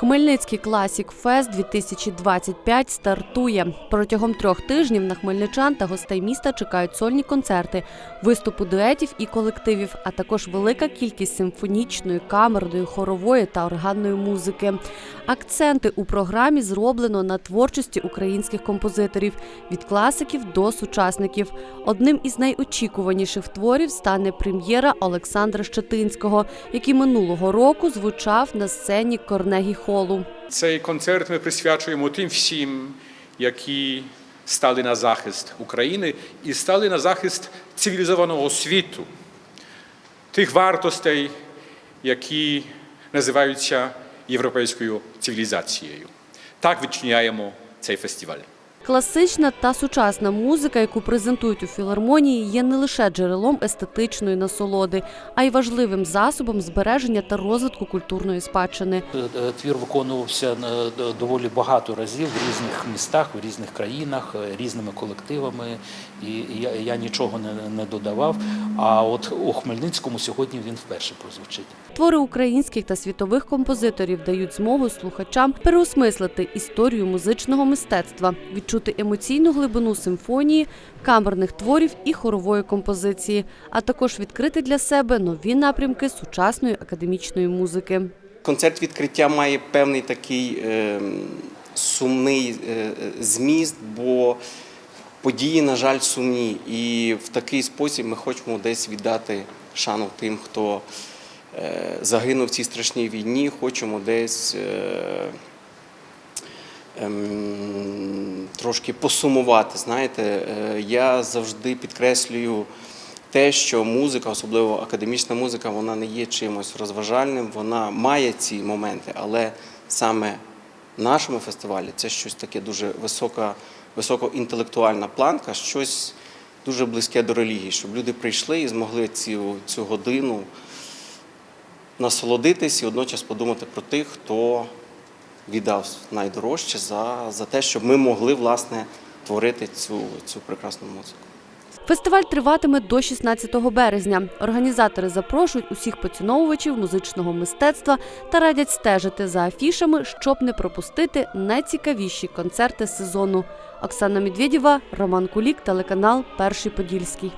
Хмельницький Класік Фест 2025 стартує. Протягом трьох тижнів на хмельничан та гостей міста чекають сольні концерти, виступи дуетів і колективів, а також велика кількість симфонічної, камерної, хорової та органної музики. Акценти у програмі зроблено на творчості українських композиторів від класиків до сучасників. Одним із найочікуваніших творів стане прем'єра Олександра Щетинського, який минулого року звучав на сцені Корнегі Холу. Цей концерт ми присвячуємо тим всім, які стали на захист України і стали на захист цивілізованого світу, тих вартостей, які називаються європейською цивілізацією. Так відчиняємо цей фестиваль. Класична та сучасна музика, яку презентують у філармонії, є не лише джерелом естетичної насолоди, а й важливим засобом збереження та розвитку культурної спадщини. Е, е, Твір виконувався е, доволі багато разів в різних містах, в різних країнах, різними колективами, і я, я нічого не, не додавав. А от у Хмельницькому сьогодні він вперше прозвучить. Твори українських та світових композиторів дають змогу слухачам переосмислити історію музичного мистецтва, відчути емоційну глибину симфонії, камерних творів і хорової композиції, а також відкрити для себе нові напрямки сучасної академічної музики. Концерт відкриття має певний такий е, сумний е, зміст, бо події, на жаль, сумні. І в такий спосіб ми хочемо десь віддати шану тим, хто е, загинув в цій страшній війні. Хочемо десь е, ем, трошки посумувати. Знаєте, Е, я завжди підкреслюю те, що музика, особливо академічна музика, вона не є чимось розважальним, вона має ці моменти, але саме в нашому фестивалі це щось таке дуже висока, високоінтелектуальна планка, щось дуже близьке до релігії, щоб люди прийшли і змогли цю, цю годину насолодитись і водночас подумати про тих, хто віддав найдорожче за, за те, щоб ми могли власне творити цю, цю прекрасну музику. Фестиваль триватиме до 16 березня. Організатори запрошують усіх поціновувачів музичного мистецтва та радять стежити за афішами, щоб не пропустити найцікавіші концерти сезону. Оксана Медведєва, Роман Кулік, телеканал Перший Подільський.